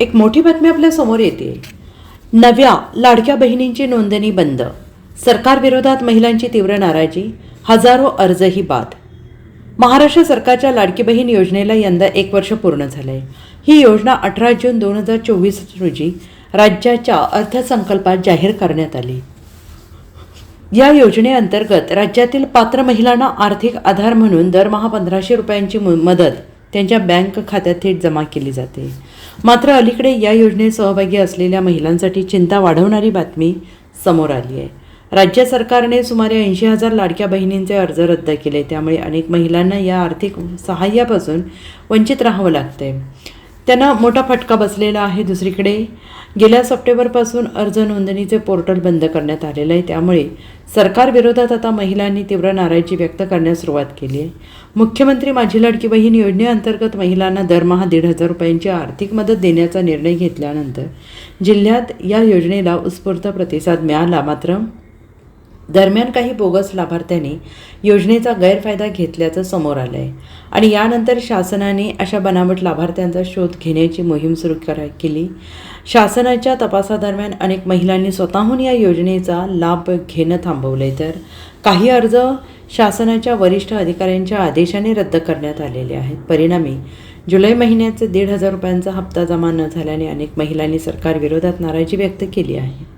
एक मोठी बातमी आपल्यासमोर येते. नव्या लाडक्या बहिणींची नोंदणी बंद. सरकारविरोधात महिलांची तीव्र नाराजी हजारो अर्जही बाद. महाराष्ट्र सरकारच्या लाडकी बहीण योजनेला यंदा एक वर्ष पूर्ण झालं आहे ही योजना अठरा जून दोन हजार चोवीस रोजी राज्याच्या अर्थसंकल्पात जाहीर करण्यात आली. या योजनेअंतर्गत राज्यातील पात्र महिलांना आर्थिक आधार म्हणून दरमहा पंधराशे रुपयांची मदत त्यांच्या बँक खात्यात थेट जमा केली जाते. मात्र अलीकडे या योजनेत सहभागी असलेल्या महिलांसाठी चिंता वाढवणारी बातमी समोर आली आहे. राज्य सरकारने सुमारे ऐंशी हजार लाडक्या बहिणींचे अर्ज रद्द केले त्यामुळे अनेक महिलांना या आर्थिक सहाय्यापासून वंचित राहावं लागतं आहे त्यांना मोठा फटका बसलेला आहे दुसरीकडे. गेल्या सप्टेंबरपासून अर्ज नोंदणीचे पोर्टल बंद करण्यात आलेलं आहे. त्यामुळे सरकारविरोधात आता महिलांनी तीव्र नाराजी व्यक्त करण्यास सुरुवात केली आहे. मुख्यमंत्री माझी लाडकी बहीण योजनेअंतर्गत महिलांना दरमहा दीड हजार रुपयांची आर्थिक मदत देण्याचा निर्णय घेतल्यानंतर जिल्ह्यात या योजनेला उत्स्फूर्त प्रतिसाद मिळाला मात्र दरम्यान काही बोगस लाभार्थ्यांनी योजनेचा गैरफायदा घेतल्याचं समोर आलं आहे आणि यानंतर शासनाने अशा बनावट लाभार्थ्यांचा शोध घेण्याची मोहीम सुरू करा केली. शासनाच्या तपासादरम्यान अनेक महिलांनी स्वतःहून या योजनेचा लाभ घेणं थांबवले तर काही अर्ज शासनाच्या वरिष्ठ अधिकाऱ्यांच्या आदेशाने रद्द करण्यात आलेले आहेत. परिणामी जुलै महिन्याचे दीड हजार रुपयांचा हप्ता जमा न झाल्याने अनेक महिलांनी सरकारविरोधात नाराजी व्यक्त केली आहे.